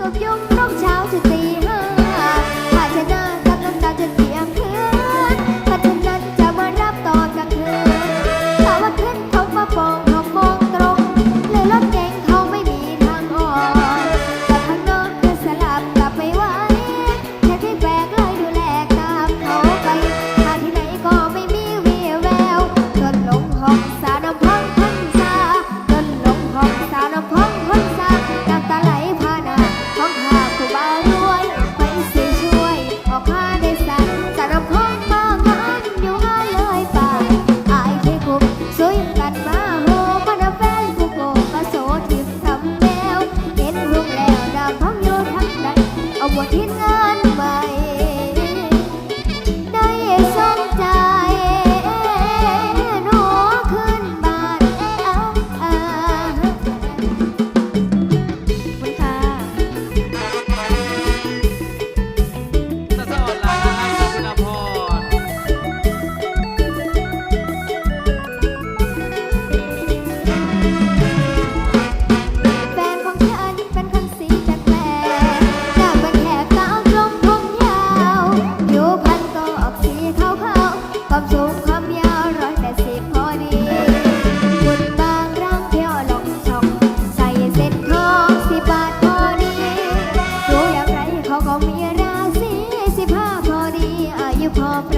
กบยมนกเช้าจะตี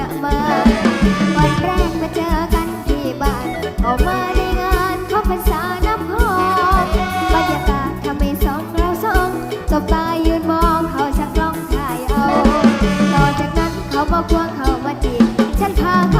วันแรกมาเจอกันที่บ้านออกมาได้งานเขาพรษาน้ำหอมบรรยากาศทำให้สองเราสองตบตายืนมองเขาชักล้องถ่ายเอาต่อจากนั้นเขามาควงเขามาจีบฉันพาเขา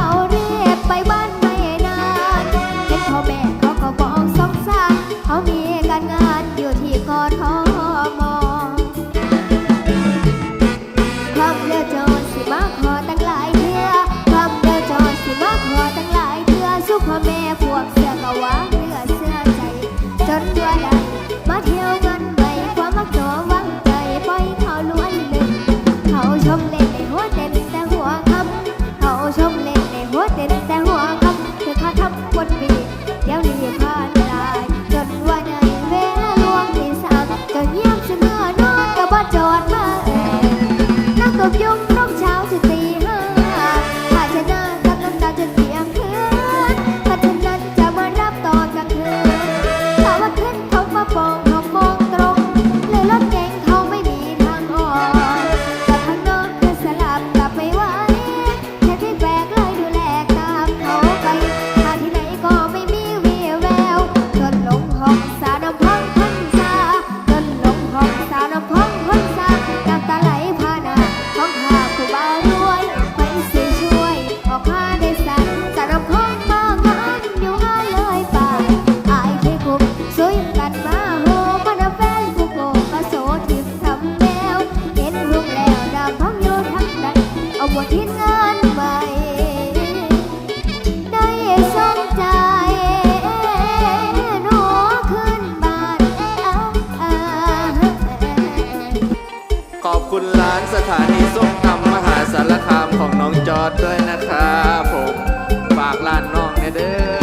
ร้านสถานีส้มตำมหาสารคามของน้องจอดด้วยนะครับผม ฝากร้านน้องเนเด้อ